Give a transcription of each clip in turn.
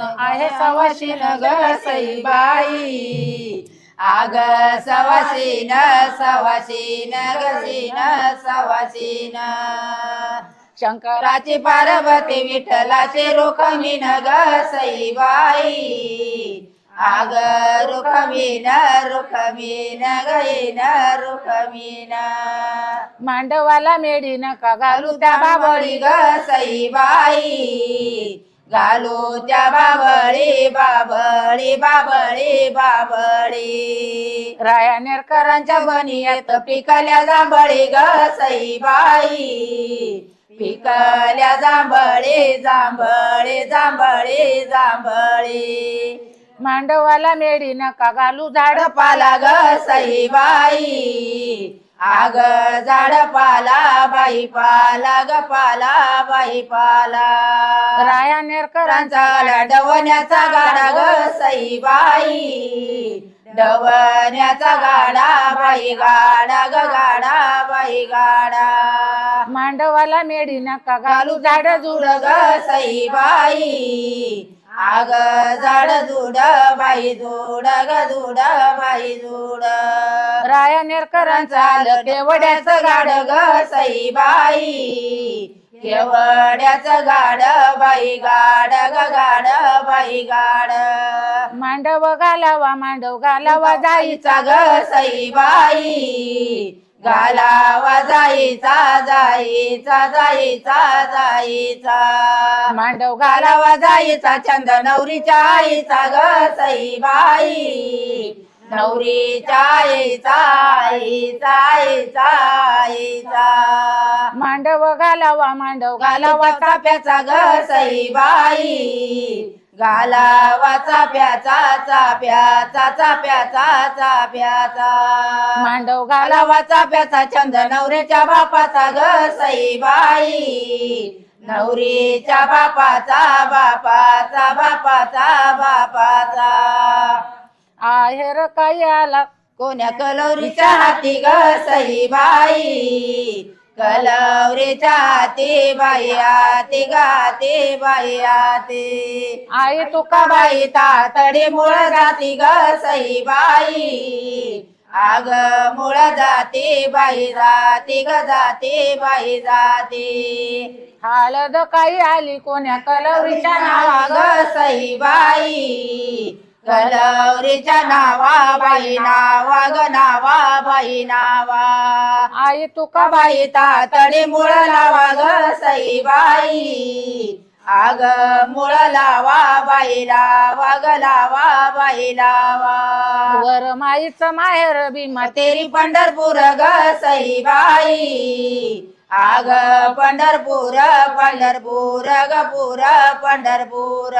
आहे सवाशीन ग बाई आग सवासीन सवाशीन गसीन सवासीन शंकराची पार्वती विठ्ठलाचे रुखमीन ग बाई आग रुखमीन रुखमीन गईन रुखमीन मांडवाला मेडीन नका घालू त्या बाबळी ग बाई घालू त्या बाबळी बाबळी बाबळी बाबळी. राया नेरकरांच्या बनियात पिकल्या जांभळी ग बाई पिकल्या जांभळे जांभळे जांभळे जांभळे. मांडवाला मेडी नका घालू झाड पाला ग बाई आग झाड पाला बाई पाला ग पाला बाई पाला. राया नेरकरांचा डवण्याचा गाडा ग. बाई डवण्याचा गाडा बाई गाडा ग गाडा बाई गाडा. मांडवाला मेडी नका घालू झाड जुड ग बाई आग झाड जुड बाई जुड ग जुड बाई जुड राया नेरकरांचा केवड्याचं गाड ग बाई केवड्याचं गाड बाई गाड ग गाड बाई गाड मांडव घालावा मांडव घालावा जाईचा ग बाई घालावा जाईचा जाईचा जाईचा जाईचा. मांडव घालावा जाईचा चंद नवरीच्या आईचा ग बाई नवरीच्या आईचा आईचा आईचा आईचा मांडव घालावा मांडव घालावा चाप्याचा ग बाई. घालावा चाप्याचा चाप्याचा चाप्याचा चाप्याचा. मांडव घालावा. चाप्याचा चंद नवऱ्याच्या बापाचा ग बाई. नवरीच्या बापाचा बापाचा बापाचा बापाचा. आहेर काही आला कोण्या कलवरीच्या हाती ग बाई? कलवरीच्या हाती बाई आती गाती बाई आती. आई तुका बाई तातडी मुळ जाती ग बाई. आग मुळ जाती बाई जाती ग जाती बाई जाती. हालद काही आली कोण्या कलवरीच्या नावा ग बाई. कलवरीच्या नावा बाई नावा ग नावा बाई नावा. आई तुका बाई तातडी मुळ लावा ग बाई? आग मुळ लावा बाई लावा ग लावा बाई लावा वर माईचं माहेर भीमा तेरी पंढरपूर ग बाई. आग पंढरपूर पंढरपूर गपूर पंढरपूर.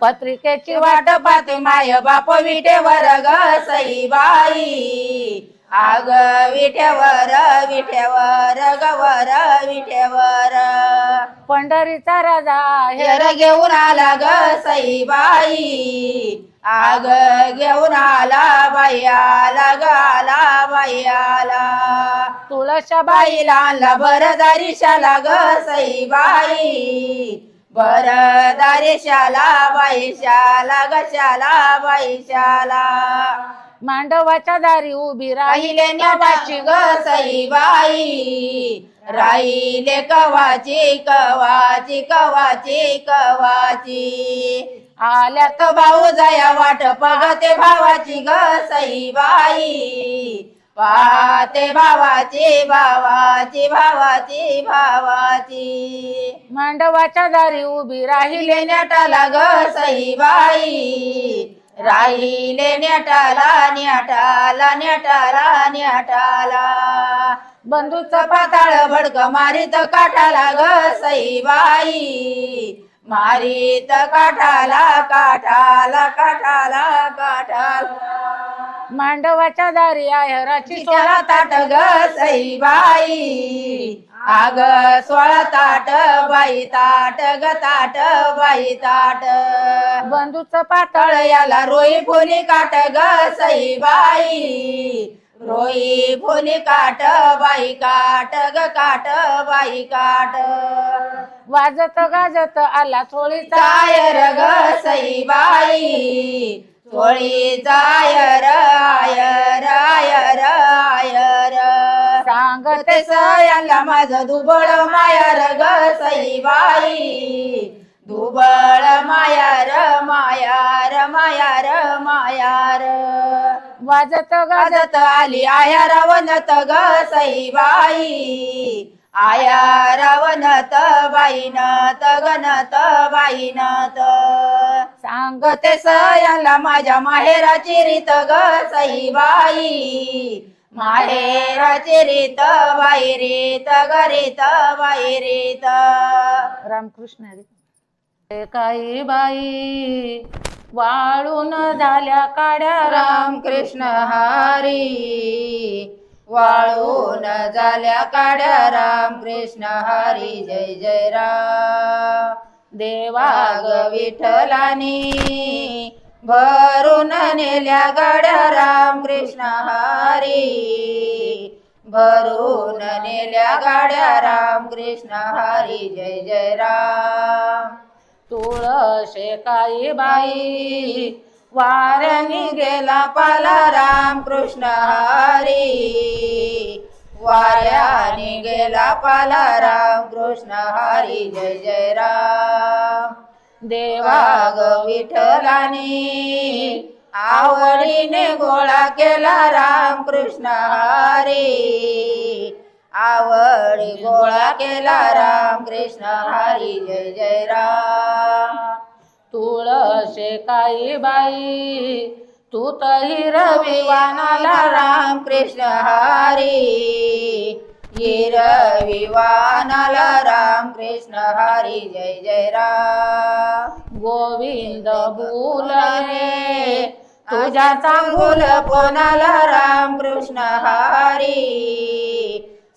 पत्रिकेची वाट पाहते माय बाप विटेवर ग सईबाई. आग विठ्यावर विठेवर गवर विठ्यावर पंढरीचा राजा हेर घेऊन आला ग सईबाई. आग घेऊन आला बाई आला ग आला बाई आला. तुळशा बाईला आणला बरदारीशाला ग बाई बर दारेशाला बाई शाला ग शाला बाई शाला मांडवाच्या दारी उभी राहिले नवाची ग बाई राहिले कवाची कवाची कवाची कवाची. आल्या तर भाऊ जाया वाट पगते भावाची ग बाई पाहते भावाची भावाची भावाची भावाची. मांडवाच्या दारी उभी राहिले नेटाला ग बाई. राहिले नेटाला नेटाला नटाला नटाला बंधूचं पाताळ भडक मारीत काठाला ग बाई. मारीत काठाला काठाला काठाला काठाला. मांडवाच्या दारी आहेराची सोळा ताट ग बाई. आग सोळा ताट बाई ताट ग ताट बाई ताट. बंधूच पातळ याला रोई फुली काट ग बाई. रोई फुली काट बाई काट ग काट बाई काट. वाजत गाजत आला चोळीचा तायर ग सई बाई. चोळी जायर आयर आयर आयर. सांगते सयाला माझं दुबळ मायार ग सई बाई दुबळ मायार मायार मायार मायार. वाजत गाजत. आली आया रावणत ग सई बाई आया रावणत बाईनत गणत बाईनत सांगते सयाला माझ्या माहेराची रीत ग सई बाई माहेराची रीत बाई रीत ग बाई रीत. रामकृष्ण हरी. काही बाई वाळून झाल्या काड्या रामकृष्ण हरी. वाळून झाल्या काड्या राम कृष्ण हरी जय जय राम. देवा वाग विठ्ठलानी भरून नेल्या गाड्या राम कृष्ण हरी. भरून नेल्या गाड्या राम कृष्ण हरी जय जय राम. तुळशे काई बाई वाऱ्याने गेला पाला राम कृष्ण हरी. वाऱ्यानी गेला पाला राम कृष्ण हरी जय जय राम. देवा ग विठलानी आवडीने गोळा केला राम कृष्ण हरी. आवडी गोळा केला राम कृष्ण हरी जय जय राम. कसे काही बाई. तू तही रविवानाला राम कृष्ण हरी. ये रविवानाला राम कृष्ण हरी. जय जय राम. गोविंद बोलले तुझ्या चांगुल पणाला राम कृष्ण हरी?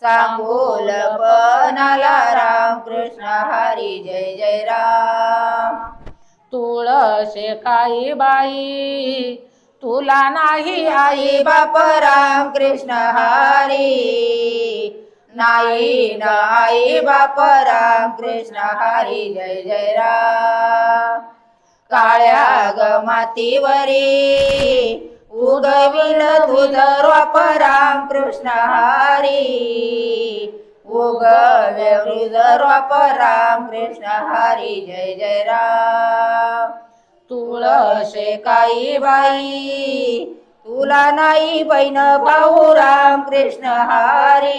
चांगुल पणाला राम कृष्ण हरी? जय जय राम. तुळशे काही बाई. तुला नाही आई बाप राम कृष्ण हरी. नाही नाही बाप राम कृष्ण हरी. जय जय राम. काळ्या ग मातीवरी उगविल तुझ रोप राम कृष्ण हरी. उग रोप राम कृष्ण हरी जय जय राम। तुळसे काही बाई तुला नाही बहीण भाऊ राम कृष्ण हरी।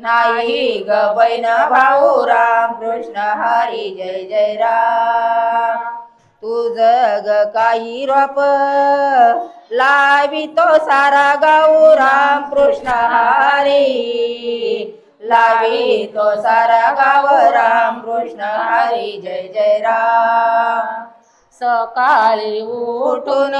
नाही ग बहीण भाऊ राम कृष्ण हरी जय जय राम। तुझ ग काही रोप लावी तो सारा गाऊ राम कृष्ण हरी। लावी तो सारा गाव राम कृष्ण हरी जय जय राम. सकाळी उठून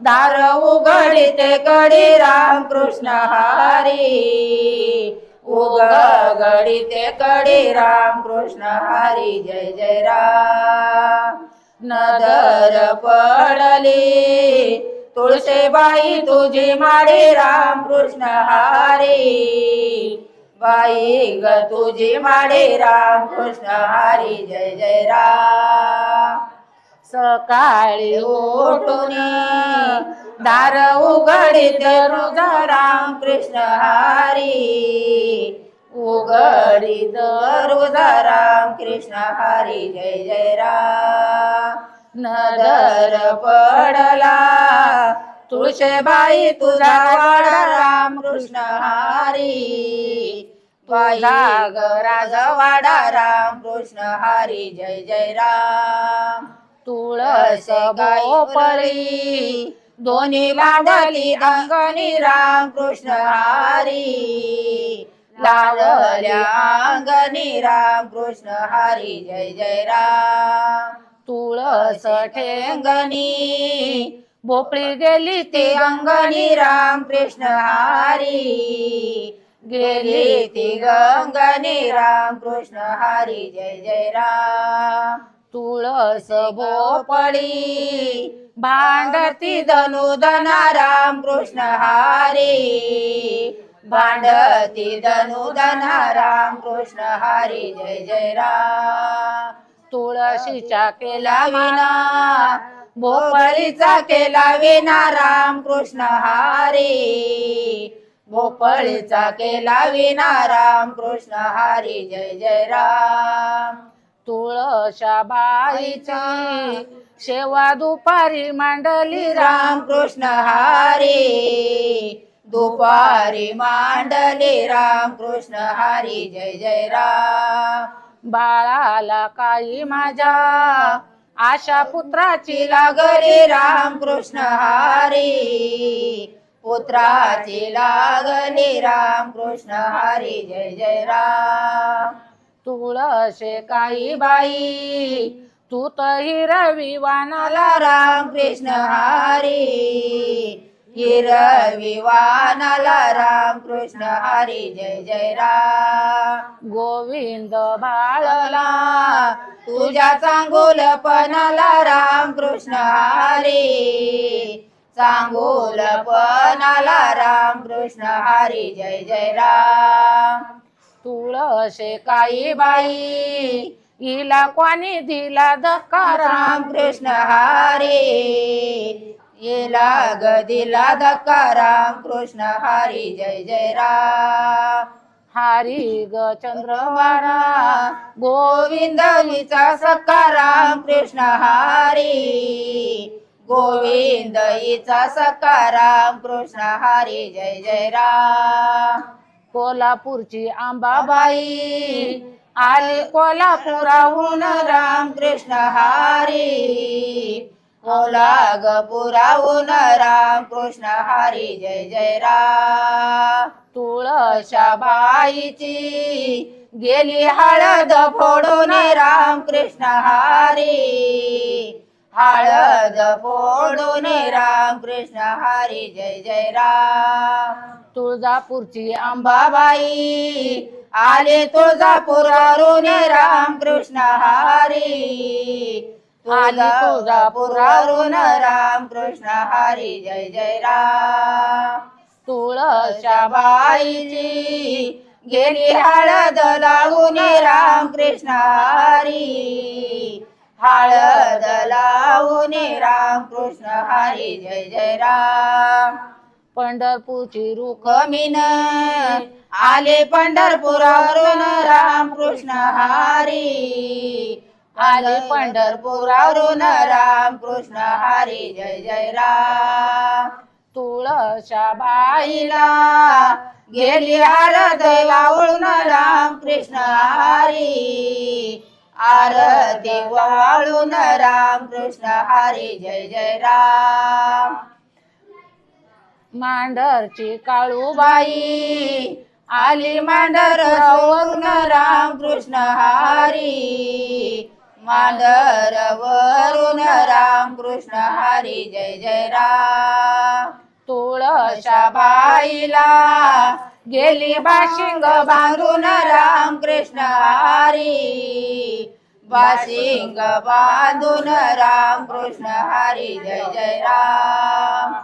दार उघडीते कडी राम कृष्ण हरी. उघडीते कडी राम कृष्ण हरी जय जय राम. नदर पडली तुळशीबाई तुझी माडी राम कृष्ण हरी. बाई ग तुझी माडे राम कृष्ण हरी जय जय राम. सकाळी उठून दार उघडीत रुजा राम कृष्ण हरी. उघडीत रुजा राम कृष्ण हरी जय जय राम. नदर पडला तुळशीबाई तुझा वाडा राम कृष्ण हरी. बाई ग राजवाडा राम कृष्ण हरी. जय जय राम. तुळस गाई दोन्ही लावली अंगणी राम कृष्ण हरी. लावल्या अंगणी राम कृष्ण हरी. जय जय राम. तुळस ठेंगणी भोपळी गेली ती अंगणी राम कृष्ण हरी. गेली ती गंगणी राम कृष्ण हरी. जय जय राम. तुळस भोपळी भांडती धनुधना राम कृष्ण हरी. भांडती धनुधना राम कृष्ण हरी. जय जय राम. तुळशीच्या केला विना भोपळीचा केला विना राम कृष्ण हरी. भोपळीचा केला विना राम कृष्ण हरी. जय जय राम. तुळशा बाईची शेवा दुपारी मांडली राम कृष्ण हरी. दुपारी मांडली राम कृष्ण हरी. जय जय राम. बाळाला काही माझ्या आशा पुत्राची लागले राम कृष्ण हरी. पुत्राची लागले राम कृष्ण हरी. जय जय राम. तुळशे काही बाई तू तही रवी वानाला राम कृष्ण हरी. हिरवी वानाला राम कृष्ण हरी जय जय राम। गोविंद बाळला तुझ्या चांगुलपणाला राम कृष्ण हरी। चांगुलपणाला राम कृष्ण हरी जय जय राम। तुळशे काही बाई हिला कोणी दिला धक्का? राम कृष्ण हरी। येला गदिला धक्का राम कृष्ण हरी जय जय राम हरी ग चंद्रवाडा गोविंद हिचा राम कृष्ण हरी. गोविंद हिचा सक्का राम कृष्ण हरी जय जय राम कोल्हापूरची आंबाबाई बाई आली कोल्हापुराहून राम कृष्ण हरी. ओला ग राम. कृष्ण हरी जय जय राम. तुळशा बाईची गेली हळद फोडून राम. कृष्ण हरी हळद फोडून राम. कृष्ण हरी जय जय राम. तुळजापूरची अंबाबाई आले तुळजापूर राम. कृष्ण हरी आले तुळजापुरारून राम कृष्ण हरी जय जय राम. तुळशा बाईची गेली हळद लावून राम कृष्ण हरी. हळद लावून राम कृष्ण हरी जय जय राम. पंढरपूरची रुख कमीन आले पंढरपुरावरून राम कृष्ण हरी. आले पंढरपुरावरून राम कृष्ण हरी जय जय राम. तुळशा बाईला गेली हळद वाळून राम कृष्ण हरी. आर देवाळून राम कृष्ण हरी जय जय राम. मांडरची काळूबाई बाई आली मांडर राम कृष्ण हरी. मांडर वरून राम कृष्ण हरी जय जय राम. तुळशा बाईला गेली बाशिंग बांधून राम कृष्ण हरी. बाशिंग बांधून राम कृष्ण हरी जय जय राम.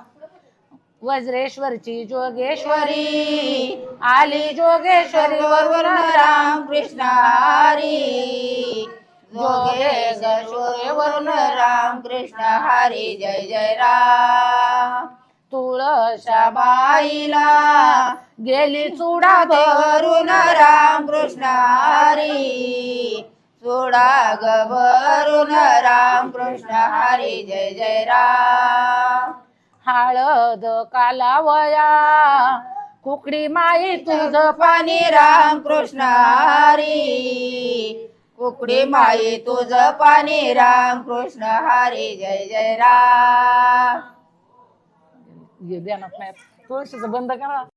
वज्रेश्वरची जोगेश्वरी आली जोगेश्वरी वरून राम कृष्ण हरी. जोगेश्वरी वरून राम कृष्ण हरी जय जय राम. तुळशा बाईला गेली चुडा भरून राम कृष्ण हरी. चुडा गवरून राम कृष्ण हरी जय जय राम. हळद कालावया कुकडी माई तुझ पाणी राम कृष्ण हरी. कुकडे माये तुझ पाणी राम कृष्ण हरे जय जय राम. ध्यानात नाही. तुळशीचं बंद करा.